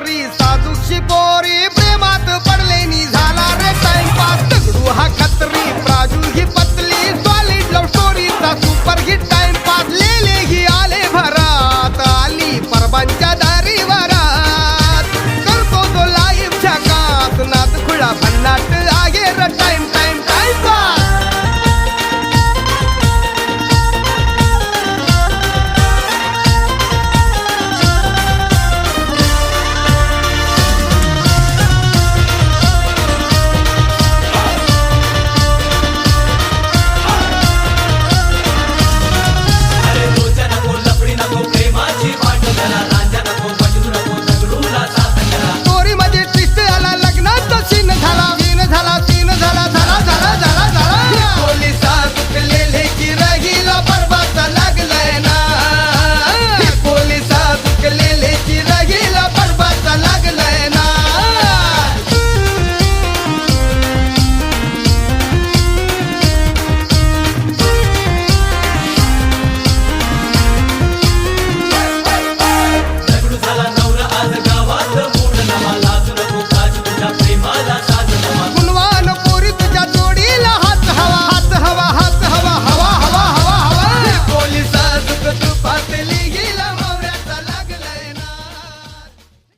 पोरी साधूची पोरी प्रेमात पडले मी झाला रे.